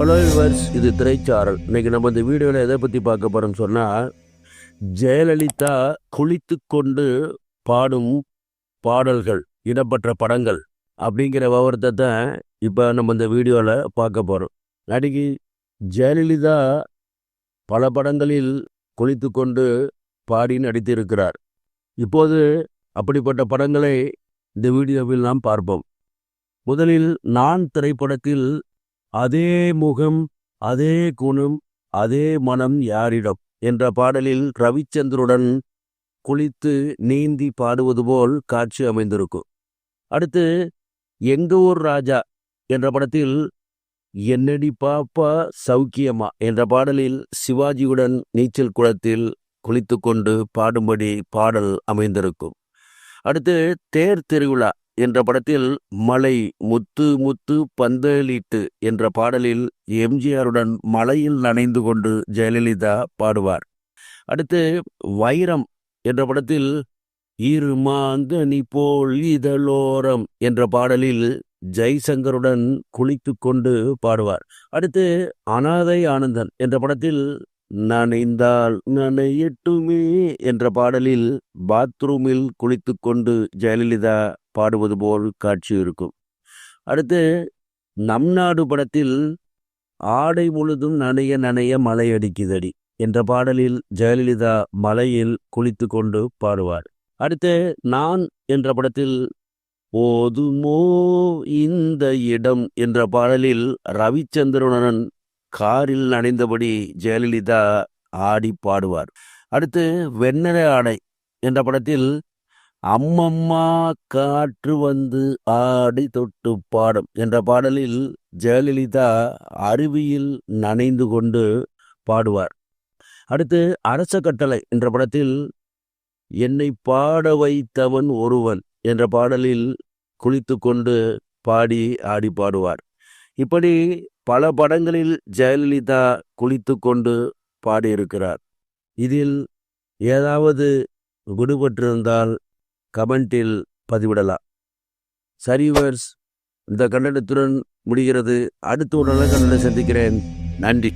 Hello viewers இது திரைச்சாரல். இன்றைக்கி நம்ம இந்த வீடியோவில் எதை பற்றி பார்க்க போகிறோம்னு சொன்னால் ஜெயலலிதா குளித்து கொண்டு பாடும் பாடல்கள் இடம்பெற்ற படங்கள் அப்படிங்கிற விவரத்தை தான் இப்போ நம்ம இந்த வீடியோவில் பார்க்க போகிறோம் நடிகை ஜெயலலிதா பல படங்களில் குளித்து கொண்டு பாடி நடித்திருக்கிறார். இப்போது அப்படிப்பட்ட படங்களை இந்த வீடியோவில் நாம் பார்ப்போம். முதலில் நான் திரைப்படத்தில் அதே முகம் அதே குணம் அதே மனம் யாரிடம்? என்ற பாடலில் ரவிச்சந்திருடன் குளித்து நீந்தி பாடுவது போல் காட்சி அமைந்திருக்கும். அடுத்து எங்க ஊர் ராஜா என்ற படத்தில் என்னடி பாப்பா சௌக்கியமா என்ற பாடலில் சிவாஜியுடன் நீச்சல் குளத்தில் குளித்து கொண்டு பாடும்படி பாடல் அமைந்திருக்கும். அடுத்து தேர் திருவிழா என்ற படத்தில் மலை முத்து முத்து பந்தலிட்டு என்ற பாடலில் எம்ஜிஆருடன் மலையில் நனைந்து கொண்டு ஜெயலலிதா பாடுவார். அடுத்து வைரம் என்ற படத்தில் இரு மாந்தனி போல் இதழோரம் என்ற பாடலில் ஜெய்சங்கருடன் குளித்து கொண்டு பாடுவார். அடுத்து அனாதை ஆனந்தன் என்ற படத்தில் நனைந்தால் நனையட்டுமே என்ற பாடலில் பாத்ரூமில் குளித்து கொண்டு ஜெயலலிதா பாடுவது போல் காட்சி இருக்கும். அடுத்து நம் நாடு படத்தில் ஆடை முழுதும் நனைய நனைய மலை அடிக்குதடி என்ற பாடலில் ஜெயலலிதா மலையில் குளித்து கொண்டு பாடுவார். அடுத்து நான் என்ற படத்தில் ஓதுமோ இந்த இடம் என்ற பாடலில் ரவிச்சந்திரனுடன் காரில் நனைந்தபடி ஜெயலலிதா ஆடி பாடுவார். அடுத்து வெண்ணெற ஆடை என்ற படத்தில் அம்மம்மா காற்று வந்து ஆடி தொட்டு பாடும் என்ற பாடலில் ஜெயலலிதா அருவியில் நனைந்து கொண்டு பாடுவார். அடுத்து அரச கட்டளை என்ற படத்தில் என்னை பாட வைத்தவன் ஒருவன் என்ற பாடலில் குளித்து கொண்டு பாடி ஆடி பாடுவார். இப்படி பல படங்களில் ஜெயலலிதா குளித்து கொண்டு பாடியிருக்கிறார். இதில் ஏதாவது விடுபட்டிருந்தால் கமெண்டில் பதிவிடலாம். சரிவர்ஸ் இந்த கண்டனத்துடன் முடிகிறது. அடுத்து ஒரு நல்ல கண்டனை சந்திக்கிறேன். நன்றி.